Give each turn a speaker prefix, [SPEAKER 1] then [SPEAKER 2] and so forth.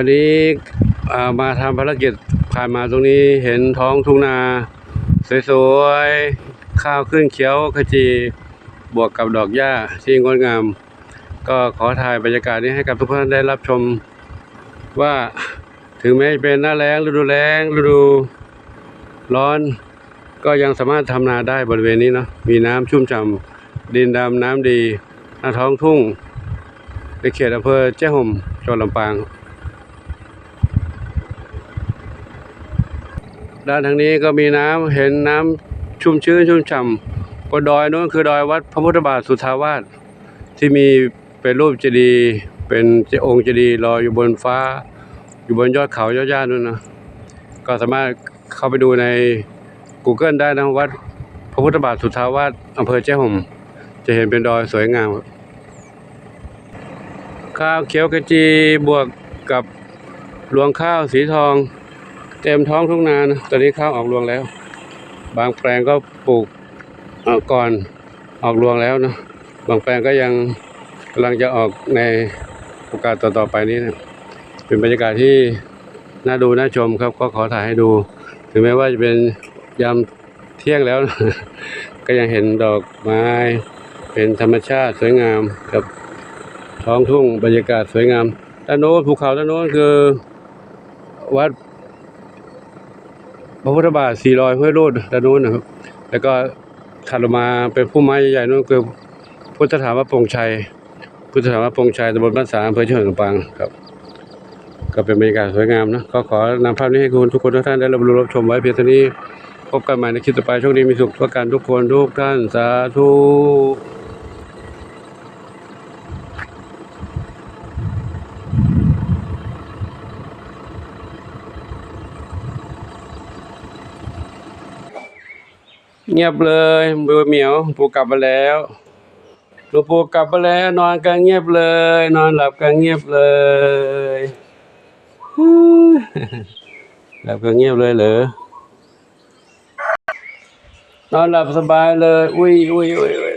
[SPEAKER 1] วันนี้มาทำภารกิจผ่านมาตรงนี้เห็นท้องทุ่งนา สวยๆ ข้าวขึ้นเขียวขจีบวกกับดอกหญ้าที่งดงาม ก็ขอถ่ายบรรยากาศนี้ให้กับทุกท่านได้รับชม ว่าถึงแม้จะเป็นหน้าแล้งฤดูแล้งฤดูร้อน ก็ยังสามารถทำนาได้บริเวณนี้เนาะมีน้ำชุ่มฉ่ำดินดำน้ำดีหน้าท้องทุ่งในเขตอำเภอเจ้ห่มจังหวัดลำปาง ด้านทางนี้ก็มีน้ำเห็นน้ำชุ่มชื้นชุ่มฉ่ำบนดอยโน้นคือดอยวัดพระพุทธบาทสุทาวาสที่มีเป็นรูปเจดีย์เป็นองค์เจดีย์ลอยอยู่บนฟ้า อยู่บนยอดเขายอดหญ้านู่นนะก็สามารถเข้าไปดูใน Google ได้นะวัดพระพุทธบาทสุทาวาสอำเภอเจ้ห่มจะเห็นเป็นดอยสวยงามข้าวเขียวกระจีบวกกับรวงข้าวสีทอง เต็มท้องทุ่งนานะตอนนี้ข้าวออกรวงแล้ว บางแปลงก็ปลูกออก่อนออกรวงแล้วนะบางแปลงก็ยังกำลังจะออกในโอกาสต่อๆไปนี้นะเป็นบรรยากาศที่น่าดูน่าชมครับ ก็ขอถ่ายให้ดู ถึงแม้ว่าจะเป็นยามเที่ยงแล้วนะก็ยังเห็นดอกไม้ เป็นธรรมชาติสวยงามกับท้องทุ่งบรรยากาศสวยงามด้านโน้นภูเขาด้านโน้นคือ วัด พระพุทธบาทสี่รอยห้วยรูดด้านโน้นนะครับ แล้วก็ถัดลงมาเป็นพุ่มไม้ใหญ่ๆนู้นคือพุทธสถานวัดปงชัย พุทธสถานวัดปงชัยตำบลบ้านสาอำเภอเชียงใหม่ลำปางครับ ก็เป็นบรรยากาศสวยงามนะก็ขอนำภาพนี้ให้คุณทุกคนทุกท่านได้รับรู้รับชมไว้เพียงเท่านี้ พบกันใหม่ในคลิปต่อไปโชคดีมีสุขทุกการทุกคนทุกท่านสาธุ เงียบเลยเบื่อเหมียวปูกลับมาแล้วหลวงปู่กลับมาแล้ว นอนกันเงียบเลย นอนหลับกันเงียบเลยหลับกันเงียบเลยเหรอนอนหลับสบายเลย อุ้ยอุ้ยอุ้ยอุ้ย